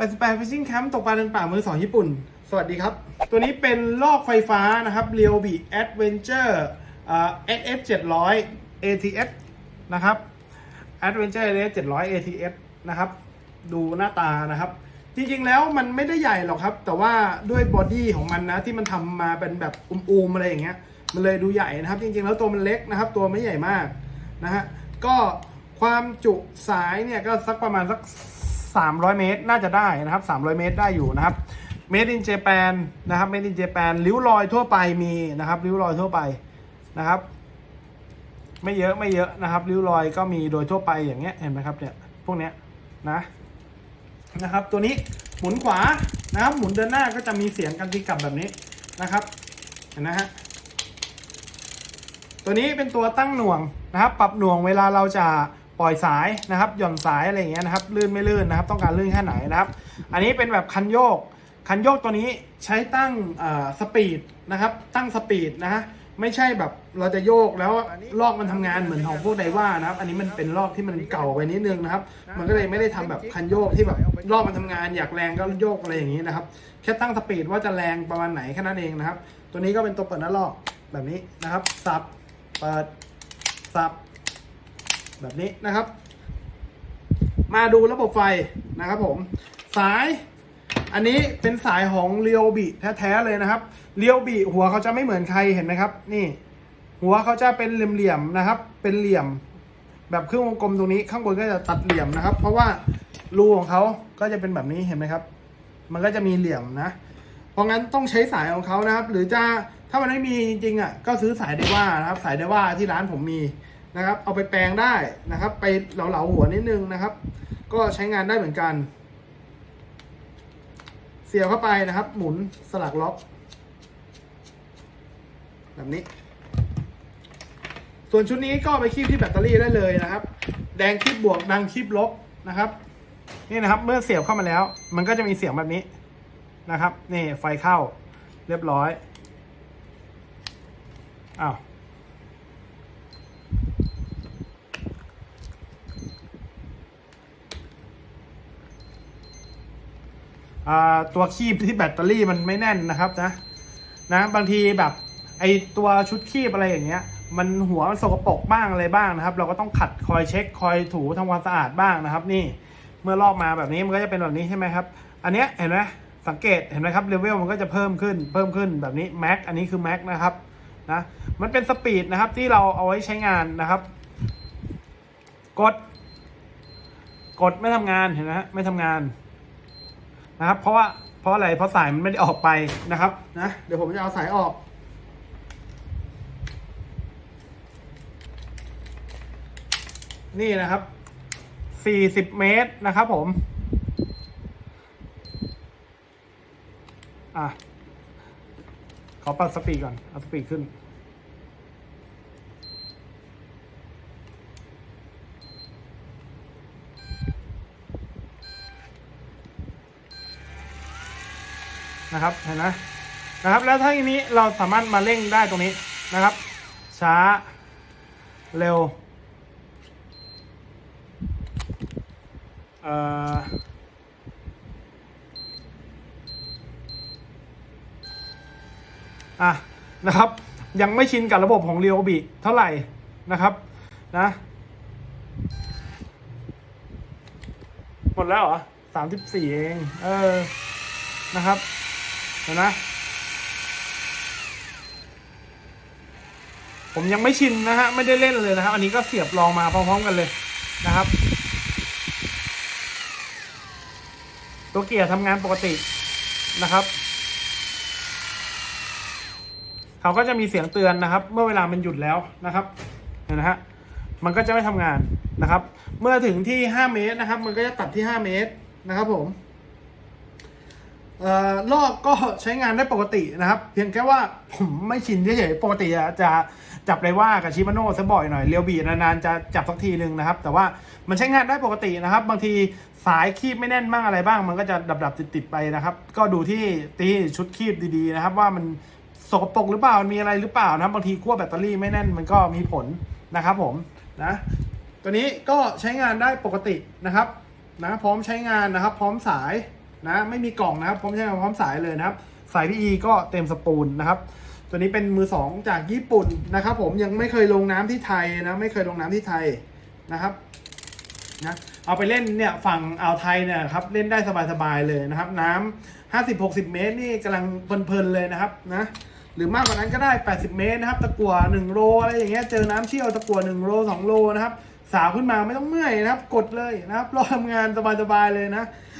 88 Fishing Camp ตกปลาเดินป่ามือสองญี่ปุ่น สวัสดีครับ ตัวนี้เป็นลอกไฟฟ้านะครับ r e o b i Adventure อ่า SF 700 ATS นะครับ Adventure ATS 700 ATS นะครับ ดูหน้าตานะครับ จริงๆแล้วมันไม่ได้ใหญ่หรอกครับ แต่ว่าด้วยบอดี้ของมันนะ ที่มันทำมาเป็นแบบอุ้มๆอะไรอย่างเงี้ย มันเลยดูใหญ่นะครับ จริงๆแล้วตัวมันเล็กนะครับ ตัวไม่ใหญ่มากนะฮะ ก็ความจุสายเนี่ยก็สักประมาณสัก 300 เมตรน่าจะได้นะครับ 300 เมตรได้อยู่นะครับ Made in Japan นะครับ Made in Japan ริ้วรอยทั่วไปมีนะครับริ้วรอยทั่วไปนะครับ ไม่เยอะไม่เยอะนะครับริ้วรอยก็มีโดยทั่วไปอย่างเงี้ยเห็นไหมครับเนี่ยพวกเนี้ยนะนะครับ ตัวนี้หมุนขวานะครับหมุนเดินหน้าก็จะมีเสียงกันตีกลับแบบนี้นะครับเห็นนะฮะตัวนี้เป็นตัวตั้งหน่วงนะครับ ปรับหน่วงเวลาเราจะ ปล่อยสายนะครับ หย่อนสายอะไรอย่างเงี้ยนะครับ ลื่นไม่ลื่นนะครับ ต้องการลื่นแค่ไหนนะครับ อันนี้เป็นแบบคันโยก คันโยกตัวนี้ใช้ตั้งสปีดนะครับ ตั้งสปีดนะฮะไม่ใช่แบบเราจะโยกแล้วลอกมันทำงานเหมือนของพวกไดว่านะครับ อันนี้มันเป็นลอกที่มันเก่าไปนิดนึงนะครับ มันก็เลยไม่ได้ทำแบบคันโยกที่แบบลอกมันทำงานอยากแรงก็โยกอะไรอย่างนี้นะครับ แค่ตั้งสปีดว่าจะแรงประมาณไหนแค่นั้นเองนะครับ ตัวนี้ก็เป็นตัวเปิดหน้าลอกแบบนี้นะครับ สับ เปิด สับ แบบนี้นะครับ มาดูระบบไฟนะครับผม สายอันนี้เป็นสายของเรียวบิแท้ๆเลยนะครับเรียวบิหัวเขาจะไม่เหมือนใครเห็นไหมครับ นี่ หัวเขาจะเป็นเหลี่ยมๆนะครับ เป็นเหลี่ยม แบบครื่งวงกลมตรงนี้ข้างบนก็จะตัดเหลี่ยมนะครับ เพราะว่ารูของเขาก็จะเป็นแบบนี้เห็นไหมครับ มันก็จะมีเหลี่ยมนะ เพราะงั้นต้องใช้สายของเขานะครับ หรือจะถ้ามันไม่มีจริงๆอะก็ซื้อสายเดว่านะครับ สายเดว่าที่ร้านผมมี นะครับ เอาไปแปลงได้นะครับ ไปเหลาๆหัวนิดนึงนะครับ ก็ใช้งานได้เหมือนกัน เสียบเข้าไปนะครับ หมุนสลักล็อก แบบนี้ ส่วนชุดนี้ก็ไปคีบที่แบตเตอรี่ได้เลยนะครับ แดงคีบบวกดังคีบลบนะครับนี่นะครับ เมื่อเสียบเข้ามาแล้ว มันก็จะมีเสียงแบบนี้นะครับ นี่ไฟเข้าเรียบร้อยอ้าว ตัวคีบที่แบตเตอรี่มันไม่แน่นนะครับนะนะบางทีแบบไอตัวชุดคีบอะไรอย่างเงี้ย มันหัวมันสกปรกบ้างอะไรบ้างนะครับ เราก็ต้องขัดคอยเช็คคอยถูทำความสะอาดบ้างนะครับ นี่เมื่อลอกมาแบบนี้มันก็จะเป็นแบบนี้ใช่ไหมครับ อันเนี้ยเห็นไหมสังเกตเห็นไหมครับเลเวลมันก็จะเพิ่มขึ้นเพิ่มขึ้นแบบนี้แม็กอันนี้คือแม็กนะครับนะมันเป็นสปีดนะครับที่เราเอาไว้ใช้งานนะครับ กด กดไม่ทำงานเห็นไหมฮะไม่ทำงาน นะครับ เพราะว่าเพราะอะไรเพราะสายมันไม่ได้ออกไปนะครับนะเดี๋ยวผมจะเอาสายออกนี่นะครับ 40 เมตรนะครับผม อะ ขอปรับสปีดก่อน เอาสปีดขึ้น นะครับเห็นไหมนะครับ แล้วถ้าทีนี้เราสามารถมาเร่งได้ตรงนี้นะครับ ช้าเร็วเอะนะครับ ยังไม่ชินกับระบบของเรียวบิเท่าไหร่นะครับนะหมดแล้วเหรอสามสิบสี่เอง เออ นะครับ เห็นไหมผมยังไม่ชินนะฮะไม่ได้เล่นเลยนะครับ อันนี้ก็เสียบลองมาพร้อมๆกันเลยนะครับ ตัวเกียร์ทำงานปกตินะครับเขาก็จะมีเสียงเตือนนะครับ เมื่อเวลามันหยุดแล้วนะครับเห็นนะฮะมันก็จะไม่ทำงานนะครับ เมื่อถึงที่ 5 เมตรนะครับ มันก็จะตัดที่ 5 เมตรนะครับผมเลอกก็ใช้งานได้ปกตินะครับ เพียงแค่ว่าผมไม่ชินเฉยๆปกติจะจับไรว่ากับชิมาโน่ซะบ่อยหน่อยเรียวบีนานๆจะจับสักทีหนึ่งนะครับ แต่ว่ามันใช้งานได้ปกตินะครับ บางทีสายคีบไม่แน่นบ้างอะไรบ้าง มันก็จะดับๆติดๆไปนะครับ ก็ดูที่ตีชุดคีบดีๆนะครับ ว่ามันสกปรกหรือเปล่ามันมีอะไรหรือเปล่านะครับบางทีขั้วแบตเตอรี่ไม่แน่นมันก็มีผลนะครับ ผมนะตัวนี้ก็ใช้งานได้ปกตินะครับนะพร้อมใช้งานนะครับ พร้อมสาย นะไม่มีกล่องนะครับผมใช้งานพร้อมสายเลยนะครับ สายพีก็เต็มสปูลนะครับ ตัวนี้เป็นมือสองจากญี่ปุ่นนะครับ ผมยังไม่เคยลงน้ำที่ไทยนะไม่เคยลงน้ำที่ไทยนะครับนะเอาไปเล่นเนี่ยฝั่งอ่าวไทยเนี่ยครับเล่นได้สบายๆเลยนะครับ น้ำ50-60 เมตรนี่กำลังเพลินๆเลยนะครับนะหรือมากกว่านั้นก็ได้ 80 เมตรนะครับ ตะกั่ว1โลอะไรอย่างเงี้ย เจอน้ำเชี่ยวตะกั่ว1โล2โลนะครับ สาวขึ้นมาไม่ต้องเมื่อยนะครับ กดเลยนะครับ รอทำงานสบายๆเลยนะ